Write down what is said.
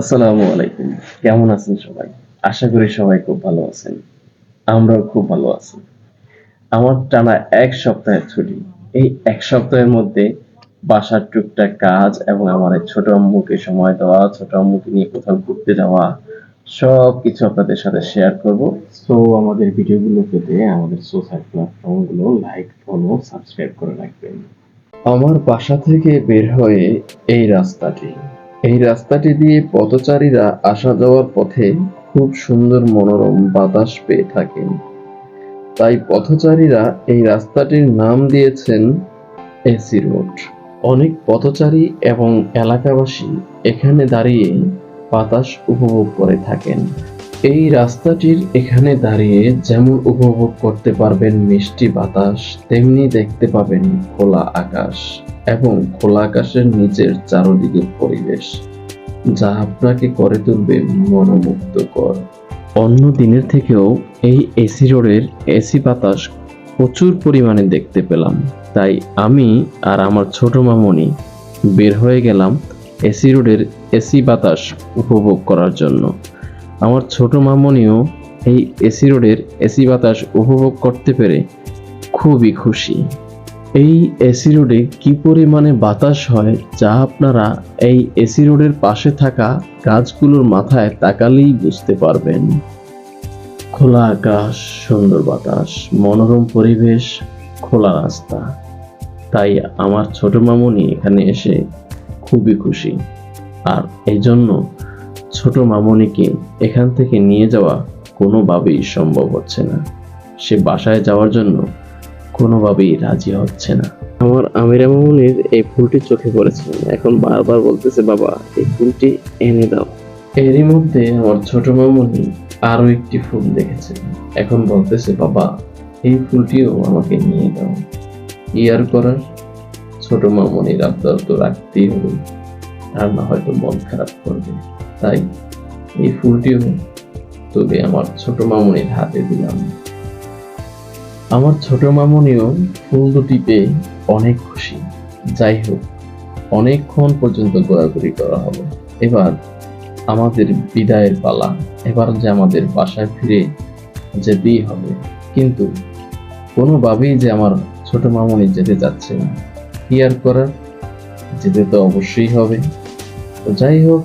আসসালামু আলাইকুম। কেমন আছেন সবাই? আশা করি সবাই খুব ভালো আছেন। আমরাও খুব ভালো আছি। আমার টানা এক সপ্তাহের ছুটি। এই এক সপ্তাহের মধ্যে বাসার টুকটাক কাজ এবং আমার ছোট আম্মুকে সময় দেওয়া, ছোট আম্মুকে নিয়ে কোথাও ঘুরতে যাওয়া সব কিছু আপনাদের সাথে শেয়ার করব। সো আমাদের ভিডিওগুলো পেতে আমাদের সোশ্যাল প্ল্যাটফর্মগুলো লাইক ফলো সাবস্ক্রাইব করে রাখবেন। আমার বাসা থেকে বের হয়ে এই রাস্তাটি এই রাস্তাটি দিয়ে পথচারীরা আসা যাওয়ার পথে খুব সুন্দর মনোরম বাতাস পেয়ে থাকেন। তাই পথচারীরা এই রাস্তাটির নাম দিয়েছেন এসি রোড। অনেক পথচারী এবং এলাকাবাসী এখানে দাঁড়িয়ে বাতাস উপভোগ করে থাকেন। এই রাস্তাটির এখানে দাঁড়িয়ে যেমন উপভোগ করতে পারবেন মিষ্টি বাতাস, তেমনি দেখতে পাবেন খোলা আকাশ এবং খোলা আকাশের নিচের চারদিকের পরিবেশ, যা আপনাকে করে তুলবে মনোমুগ্ধকর। অন্য দিনের থেকেও এই এসি রোডের এসি বাতাস প্রচুর পরিমাণে দেখতে পেলাম। তাই আমি আর আমার ছোট মামনি বের হয়ে গেলাম এসি রোডের এসি বাতাস উপভোগ করার জন্য। আমার ছোট মামনিও এই এসি রোডের এসি বাতাস উপভোগ করতে পেরে খুবই খুশি। এই এসি রোডে কি পরিমাণে বাতাস হয় যা আপনারা এই এসি রোডের পাশে থাকা গাছগুলোর মাথায় তাকালেই বুঝতে পারবেন। খোলা আকাশ, সুন্দর বাতাস, মনোরম পরিবেশ, খোলা রাস্তা। তাই আমার ছোট মামুনি এখানে এসে খুবই খুশি। আর এই জন্য ছোট মামনিকে এখান থেকে নিয়ে যাওয়া কোনোভাবেই সম্ভব হচ্ছে না। সে বাসায় যাওয়ার জন্য কোনোভাবেই রাজি হচ্ছে না। আমার আমিরা মামুনির এই ফুলটি চোখে পড়েছে। এখন বারবার বলতেছে, বাবা, এই ফুলটি এনে দাও। এরই মধ্যে আমার ছোট মামুনি আরও একটি ফুল দেখেছে। এখন বলতেছে, বাবা, এই ফুলটিও আমাকে নিয়ে দাও। আর করার ছোট মামুনির আবদার তো রাখতেই হবে। আর না হয়তো মন খারাপ করবে। তাই এই ফুলটিও তুলে আমার ছোট মামুনির হাতে দিলাম। আমার ছোট মামনিও ফুল দুটি পেয়ে অনেক খুশি। যাই হোক, অনেকক্ষণ পর্যন্ত ঘোরাঘুরি করা হলো এবার আমাদের বিদায়ের পালা। এবার যে আমাদের বাসায় ফিরে যেতেই হবে। কিন্তু কোনোভাবেই যে আমার ছোট মামনি যেতে চাচ্ছে না। কি আর করার? যেতে তো অবশ্যই হবে। তো যাই হোক